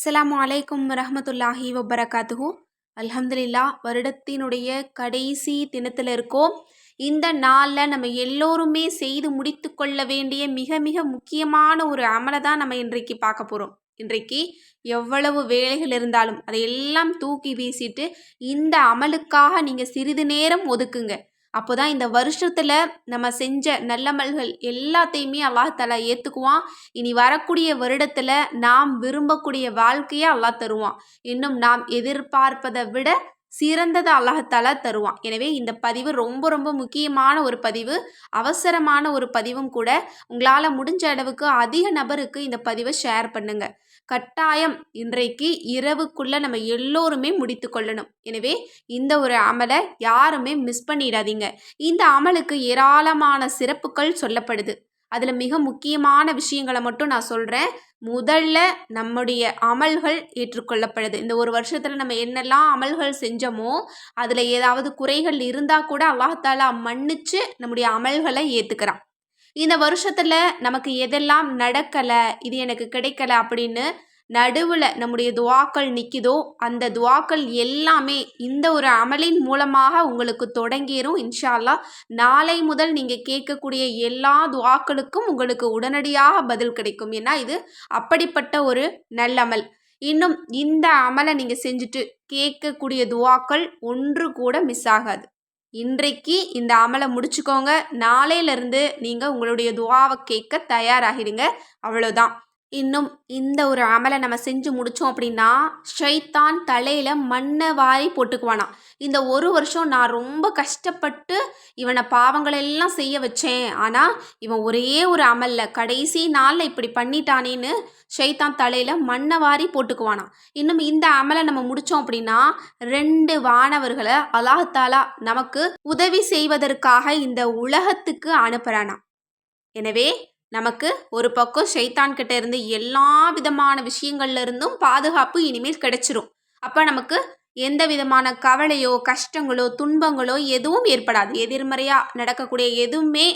அஸ்லாம் அலைக்கும் ரஹமத்துல்லாஹி வபரகாத்துஹு. அல்ஹம்துலில்லா வருடத்தினுடைய கடைசி தினத்தில் இருக்கோம். இந்த நாளில் நம்ம எல்லோருமே செய்து முடித்து கொள்ள வேண்டிய மிக மிக முக்கியமான ஒரு அமலை தான் நம்ம இன்றைக்கு பார்க்க போகிறோம் இன்றைக்கு எவ்வளவு வேலைகள் இருந்தாலும் அதையெல்லாம் தூக்கி வீசிட்டு இந்த அமலுக்காக நீங்கள் சிறிது நேரம் ஒதுக்குங்க. அப்போ தான் இந்த வருஷத்தில் நம்ம செஞ்ச நல்லமல்கள் எல்லாத்தையுமே அல்லாஹாலா ஏற்றுக்குவான் இனி வரக்கூடிய வருடத்தில் நாம் விரும்பக்கூடிய வாழ்க்கையை அல்லாஹ் தருவான். இன்னும் நாம் எதிர்பார்ப்பதை விட சிறந்ததை அல்லாஹாலா தருவான். எனவே இந்த பதிவு ரொம்ப ரொம்ப முக்கியமான ஒரு பதிவு. அவசரமான ஒரு பதிவும் கூட. உங்களால் முடிஞ்ச அளவுக்கு அதிக நபருக்கு இந்த பதிவை ஷேர் பண்ணுங்கள் கட்டாயம் இன்றைக்கு இரவுக்குள்ளே நம்ம எல்லோருமே முடித்து கொள்ளணும். எனவே இந்த ஒரு அமலை யாருமே மிஸ் பண்ணிடாதீங்க. இந்த அமலுக்கு ஏராளமான சிறப்புகள் சொல்லப்படுது. அதில் மிக முக்கியமான விஷயங்களை மட்டும் நான் சொல்கிறேன் முதல்ல நம்முடைய அமல்கள் ஏற்றுக்கொள்ளப்படுது. இந்த ஒரு வருஷத்தில் நம்ம என்னெல்லாம் அமல்கள் செஞ்சோமோ அதில் ஏதாவது குறைகள் இருந்தால் கூட அல்லாஹாலா மன்னிச்சு நம்முடைய அமல்களை ஏற்றுக்கிறான் இந்த வருஷத்தில் நமக்கு எதெல்லாம் நடக்கலை இது எனக்கு கிடைக்கல அப்படின்னு நடுவில் நம்முடைய துவாக்கள் நிற்கிதோ அந்த துவாக்கள் எல்லாமே இந்த ஒரு அமலின் மூலமாக உங்களுக்கு தொடங்கிடும் இன்ஷால்லா நாளை முதல் நீங்கள் கேட்கக்கூடிய எல்லா துவாக்களுக்கும் உங்களுக்கு உடனடியாக பதில் கிடைக்கும். ஏன்னா இது அப்படிப்பட்ட ஒரு நல்லமல். இன்னும் இந்த அமலை நீங்கள் செஞ்சுட்டு கேட்கக்கூடிய துவாக்கள் ஒன்று கூட மிஸ் ஆகாது. இன்றைக்கு இந்த அமலை முடிச்சுக்கோங்க. நாளையிலேருந்து நீங்கள் உங்களுடைய துவாவை கேட்க தயாராகிடுங்க அவ்வளோதான் இன்னும் இந்த ஒரு அமலை நம்ம செஞ்சு முடித்தோம் அப்படின்னா ஷைத்தான் தலையில் மண்ணை வாரி போட்டுக்குவானா. இந்த ஒரு வருஷம் நான் ரொம்ப கஷ்டப்பட்டு இவனை பாவங்களெல்லாம் செய்ய வச்சேன். ஆனால் இவன் ஒரே ஒரு அமலில் கடைசி நாளில் இப்படி பண்ணிட்டானேன்னு ஷைத்தான் தலையில் மண்ணை வாரி போட்டுக்குவானா. இன்னும் இந்த அமலை நம்ம முடித்தோம் அப்படின்னா ரெண்டு வானவர்களை அலாஹாலா நமக்கு உதவி செய்வதற்காக இந்த உலகத்துக்கு அனுப்புகிறானா எனவே நமக்கு ஒரு பக்கம் ஷைத்தான்கிட்ட இருந்து எல்லா விதமான விஷயங்கள்ல இருந்தும் பாதுகாப்பு இனிமேல் கிடைச்சிரும். அப்போ நமக்கு எந்த விதமான கவலையோ கஷ்டங்களோ துன்பங்களோ எதுவும் ஏற்படாது. எதிர்மறையாக நடக்கக்கூடிய எதுவுமே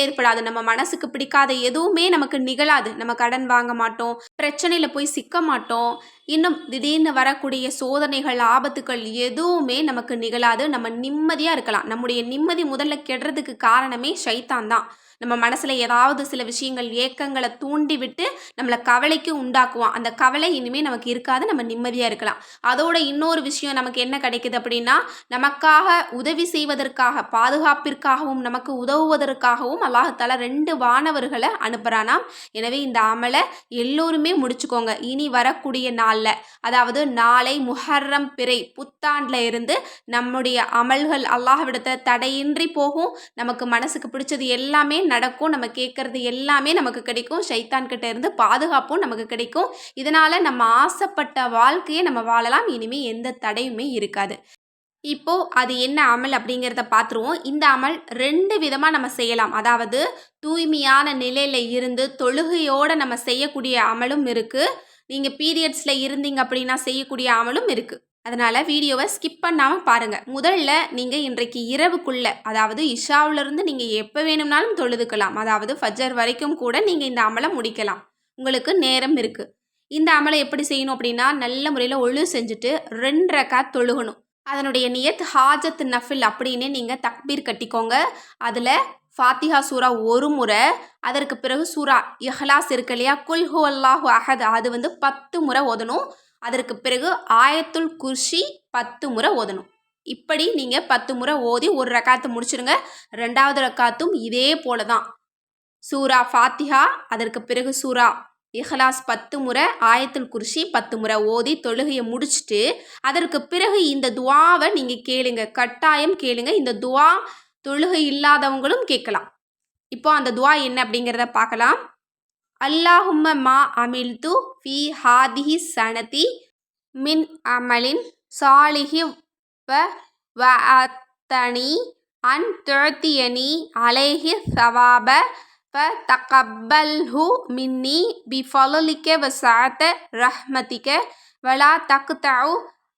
ஏற்படாது. நம்ம மனசுக்கு பிடிக்காத எதுவுமே நமக்கு நிகழாது. நம்ம கடன் வாங்க மாட்டோம் பிரச்சனையில் போய் சிக்க மாட்டோம். இன்னும் திடீர்னு வரக்கூடிய சோதனைகள் ஆபத்துக்கள் எதுவுமே நமக்கு நிகழாது. நம்ம நிம்மதியாக இருக்கலாம். நம்முடைய நிம்மதி முதல்ல கெடுறதுக்கு காரணமே சைத்தான் தான். நம்ம மனசில் ஏதாவது சில விஷயங்கள் ஏக்கங்களை தூண்டி விட்டு நம்மளை கவலைக்கு உண்டாக்குவோம் அந்த கவலை இனிமேல் நமக்கு இருக்காது. நம்ம நிம்மதியாக இருக்கலாம். அதோட இன்னொரு விஷயம் நமக்கு என்ன கிடைக்குது அப்படின்னா நமக்காக உதவி செய்வதற்காக பாதுகாப்பிற்காகவும் நமக்கு உதவுவதற்காகவும் அல்லாஹால ரெண்டு வானவர்களை அனுப்புகிறானாம் எனவே இந்த அமலை எல்லோருமே முடிச்சுக்கோங்க. இனி வரக்கூடிய நாளில் அதாவது நாளை முஹர்ரம் பிறை புத்தாண்டில் இருந்து நம்முடைய அமல்கள் அல்லாஹ்விடத்தை தடையின்றி போகும். நமக்கு மனசுக்கு பிடிச்சது எல்லாமே நடக்கும். நம்ம கேட்குறது எல்லாமே நமக்கு கிடைக்கும். ஷைத்தான் கிட்ட இருந்து பாதுகாப்பும் நமக்கு கிடைக்கும். இதனால் நம்ம ஆசைப்பட்ட வாழ்க்கையை நம்ம வாழலாம். இனிமேல் எந்த தடையுமே இருக்காது. இப்போ அது என்ன அமல் அப்படிங்கிறத பார்த்துருவோம். இந்த அமல் ரெண்டு விதமாக நம்ம செய்யலாம். அதாவது தூய்மையான நிலையில் இருந்து தொழுகையோடு நம்ம செய்யக்கூடிய அமலும் இருக்குது நீங்கள் பீரியட்ஸில் இருந்தீங்க அப்படின்னா செய்யக்கூடிய அமலும் இருக்குது அதனால் வீடியோவை ஸ்கிப் பண்ணாமல் பாருங்கள் முதல்ல நீங்கள் இன்றைக்கு இரவுக்குள்ளே அதாவது இஷாவிலிருந்து நீங்கள் எப்போ வேணும்னாலும் தொழுதுக்கலாம். அதாவது ஃபஜர் வரைக்கும் கூட நீங்கள் இந்த அமலை முடிக்கலாம். உங்களுக்கு நேரம் இருக்குது இந்த அமலை எப்படி செய்யணும் அப்படின்னா நல்ல முறையில் ஒழு செஞ்சுட்டு ரெண்டு தொழுகணும். அதனுடைய நியத் ஹாஜத் நஃபில் அப்படின்னு நீங்கள் தக்பீர் கட்டிக்கோங்க. அதில் ஃபாத்திஹா சூரா ஒரு முறை அதற்கு பிறகு சூரா இஹ்லாஸ் இருக்கு இல்லையா? குல்ஹு அல்லாஹு அஹத் அது வந்து பத்து முறை ஓதணும். அதற்கு பிறகு ஆயத்துல் குர்ஷி பத்து முறை ஓதணும். இப்படி நீங்கள் பத்து முறை ஓதி ஒரு ரக்காத்து முடிச்சிடுங்க ரெண்டாவது ரக்காத்தும் இதே போல தான் சூரா ஃபாத்திஹா அதற்கு பிறகு சூரா இஹ்லாஸ் பத்து முறை ஆயத்துல் குர்ஷி பத்து முறை ஓதி தொழுகையை முடிச்சுட்டு அதற்கு பிறகு இந்த துவாவை நீங்கள் கேளுங்க. கட்டாயம் கேளுங்க. இந்த துவா தொழுகை இல்லாதவங்களும் கேட்கலாம். இப்போ அந்த துவா என்ன அப்படிங்கிறத பார்க்கலாம். அல்லாஹும்ம மா அமில்து ஃபி ஹாதிஹி சனதி மின் அமலின் சாலிஹி வ அத்தனி அன் துழ்த்தியனி அலேஹி சவாப ஃப தகப்பல்ஹு மின்னி பிஃபலுலிக்க வசாத்த ரஹ்மதிக்க வலா தக்தஉ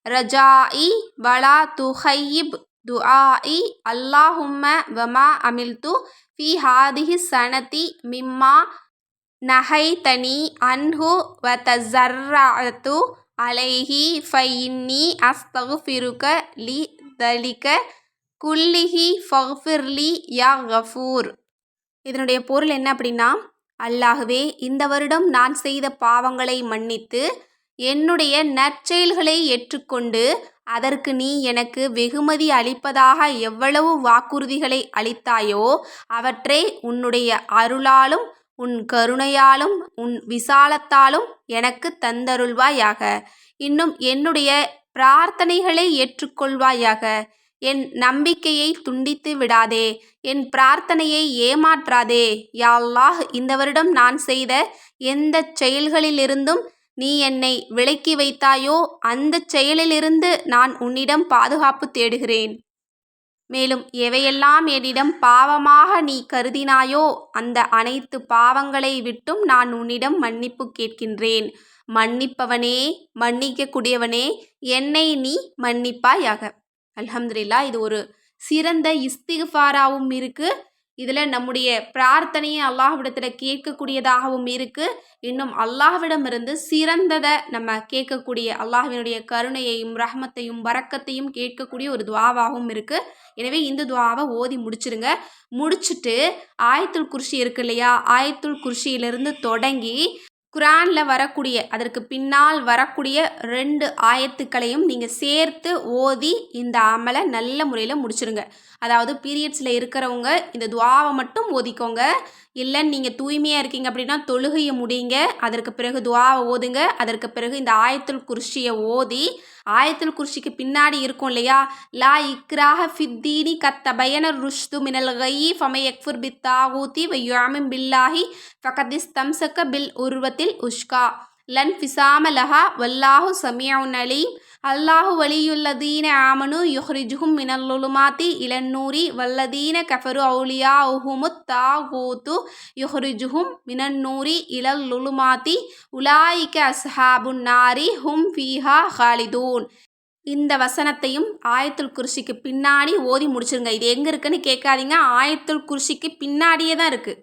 ரஜாயி வலா துஹையிப் துஆஇ அல்லாஹும்ம வமா அமில்து ஃபி ஹாதிஹி சனதி மிம்மா நஹைதனி அன்ஹு வ தஸர்ரஅத்து அலைஹி ஃபஇன்னி அஸ்தகுஃபிருக லி தலிக குல்லிஹி ஃபஃபிர்லி யா கஃபூர் இதனுடைய பொருள் என்ன அப்படின்னா அல்லாகவே இந்த வருடம் நான் செய்த பாவங்களை மன்னித்து என்னுடைய நற்செயல்களை ஏற்றுக்கொண்டு அதற்கு நீ எனக்கு வெகுமதி அளிப்பதாக எவ்வளவு வாக்குறுதிகளை அளித்தாயோ அவற்றை உன்னுடைய அருளாலும் உன் கருணையாலும் உன் விசாலத்தாலும் எனக்கு தந்தருள்வாயாக. இன்னும் என்னுடைய பிரார்த்தனைகளை ஏற்றுக்கொள்வாயாக. என் நம்பிக்கையை துண்டித்து விடாதே என் பிரார்த்தனையை ஏமாற்றாதே. யாழ்லாஹ் இந்த வருடம் நான் செய்த எந்த செயல்களிலிருந்தும் நீ என்னை விலக்கி வைத்தாயோ அந்த செயலிலிருந்து நான் உன்னிடம் பாதுகாப்பு தேடுகிறேன். மேலும் எவையெல்லாம் என்னிடம் பாவமாக நீ கருதினாயோ அந்த அனைத்து பாவங்களை விட்டும் நான் உன்னிடம் மன்னிப்பு கேட்கின்றேன். மன்னிப்பவனே மன்னிக்கக்கூடியவனே என்னை நீ மன்னிப்பாயாக. அலமதுல்லா இது ஒரு சிறந்த இஸ்திஃபாராவும் இருக்குது இதில் நம்முடைய பிரார்த்தனையை அல்லாஹ்விடத்தில் கேட்கக்கூடியதாகவும் இருக்குது இன்னும் அல்லாஹ்விடமிருந்து சிறந்ததை நம்ம கேட்கக்கூடிய அல்லாஹ்வினுடைய கருணையையும் ரஹமத்தையும் வரக்கத்தையும் கேட்கக்கூடிய ஒரு துவாவாகவும் இருக்குது எனவே இந்த துவாவை ஓதி முடிச்சிருங்க. முடிச்சுட்டு ஆயத்துல் குர்ஷி இருக்கு இல்லையா? ஆயத்துல் குர்ஷியிலிருந்து தொடங்கி குரானில் வரக்கூடிய அதற்கு பின்னால் வரக்கூடிய ரெண்டு ஆயத்துக்களையும் நீங்கள் சேர்த்து ஓதி இந்த அமலை நல்ல முறையில் முடிச்சிருங்க. அதாவது பீரியட்ஸில் இருக்கிறவங்க இந்த துவாவை மட்டும் ஓதிக்கோங்க. இல்லை நீங்கள் தூய்மையாக இருக்கீங்க அப்படின்னா தொழுகையை முடியுங்க அதற்கு பிறகு துவாவை ஓதுங்க. அதற்கு பிறகு இந்த ஆயத்துல் குர்ஷியை ஓதி ஆயத்துல் குர்ஷிக்கு பின்னாடி இருக்கும் இல்லையா? லா இக்ராஹ ஃபித்தீனி கத்த பயன ருஷ்து மினல் கயி ஃபமை எக்ஃபுர் பித்தாகூத்தி வையாமின் பில்லாஹி ஃபகதிஸ் தம்சக்க பில் உருவத்தில் உஷ்கா லன் ஃபிசாமலஹா வல்லாஹு சமியவுன் அலீம். அல்லாஹு வலியுல்லதீன ஆமனு யுஹ்ரிஜுஹும் மினல்லுலுமாத்தி இளநூரி வல்லதீன கஃபரு அவுலியா உஹுமுத் தாகூத்து யுஹ்ரிஜுஹும் மினன்னூரி இளல்லுலுமாத்தி உலாயிக்க அஸ்ஹாபுன் நாரி ஹும் ஃபீஹா ஹாலிதூன். இந்த வசனத்தையும் ஆயத்துல் குர்ஷிக்கு பின்னாடி ஓதி முடிச்சிருங்க. இது எங்கே இருக்குன்னு கேட்காதீங்க. ஆயத்துல் குர்ஷிக்கு பின்னாடியே தான் இருக்குது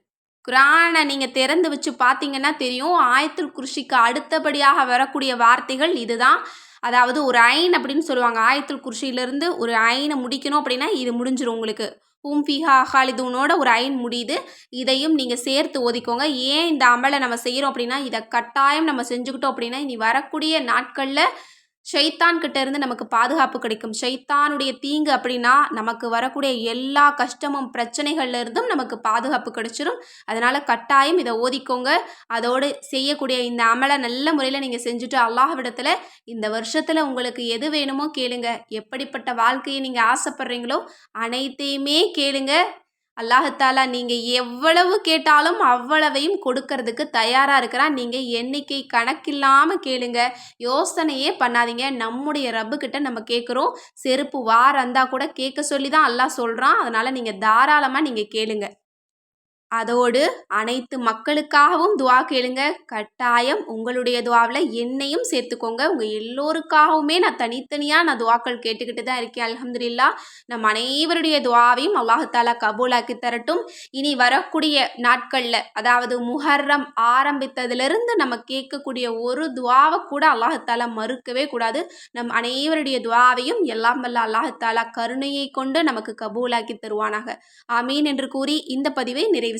குரானை நீங்கள் திறந்து வச்சு பார்த்தீங்கன்னா தெரியும். ஆயத்துல் குர்ஷிக்கு அடுத்தபடியாக வரக்கூடிய வார்த்தைகள் இதுதான். அதாவது ஒரு ஐன் அப்படின்னு சொல்லுவாங்க. ஆயத்துல் குர்ஷியிலேருந்து ஒரு ஐனை முடிக்கணும் அப்படின்னா இது முடிஞ்சிடும் உங்களுக்கு. ஹூம் ஃபிஹா ஹாலிதூனோட ஒரு ஐன் முடியுது. இதையும் நீங்கள் சேர்த்து ஒதுக்கோங்க. ஏன் இந்த அமலை நம்ம செய்கிறோம் அப்படின்னா இதை கட்டாயம் நம்ம செஞ்சுக்கிட்டோம் அப்படின்னா இனி வரக்கூடிய நாட்களில் ஷைத்தான் கிட்ட இருந்து நமக்கு பாதுகாப்பு கிடைக்கும். ஷைத்தானுடைய தீங்கு அப்படின்னா நமக்கு வரக்கூடிய எல்லா கஷ்டமும் பிரச்சனைகள்ல இருந்தும் நமக்கு பாதுகாப்பு கிடைச்சிரும். அதனால கட்டாயம் இதை ஓதிக்கோங்க. அதோடு செய்யக்கூடிய இந்த அமலை நல்ல முறையில் நீங்கள் செஞ்சுட்டு அல்லாஹ்விடத்தில் இந்த வருஷத்தில் உங்களுக்கு எது வேணுமோ கேளுங்க. எப்படிப்பட்ட வாழ்க்கையை நீங்கள் ஆசைப்படுறீங்களோ அனைத்தையுமே கேளுங்க. அல்லாஹத்தாலா நீங்கள் எவ்வளவு கேட்டாலும் அவ்வளவையும் கொடுக்கறதுக்கு தயாராக இருக்கிறான் நீங்கள் எண்ணிக்கை கணக்கில்லாமல் கேளுங்க. யோசனையே பண்ணாதீங்க. நம்முடைய ரப்புக்கிட்ட நம்ம கேட்குறோம் செருப்பு வார இருந்தால் கூட கேட்க சொல்லி தான் அல்லாஹ் சொல்கிறான் அதனால் நீங்கள் தாராளமாக நீங்கள் கேளுங்க. அதோடு அனைத்து மக்களுக்காகவும் துவா கேளுங்க. கட்டாயம் உங்களுடைய துவாவில் என்னையும் சேர்த்துக்கோங்க. உங்கள் எல்லோருக்காகவுமே நான் தனித்தனியாக நான் துவாக்கள் கேட்டுக்கிட்டு தான் இருக்கேன். அலமதுல்லா நம் அனைவருடைய துவாவையும் அல்லாஹாலா கபூலாக்கி தரட்டும். இனி வரக்கூடிய நாட்களில் அதாவது முஹர்ரம் ஆரம்பித்ததுலேருந்து நம்ம கேட்கக்கூடிய ஒரு துவாவை கூட அல்லாஹாலா மறுக்கவே கூடாது. நம் அனைவருடைய துவாவையும் எல்லாம் வல்ல அல்லாஹாலா கருணையை கொண்டு நமக்கு கபூலாக்கி தருவானாக. ஆமீன் என்று கூறி இந்த பதிவை நிறைவு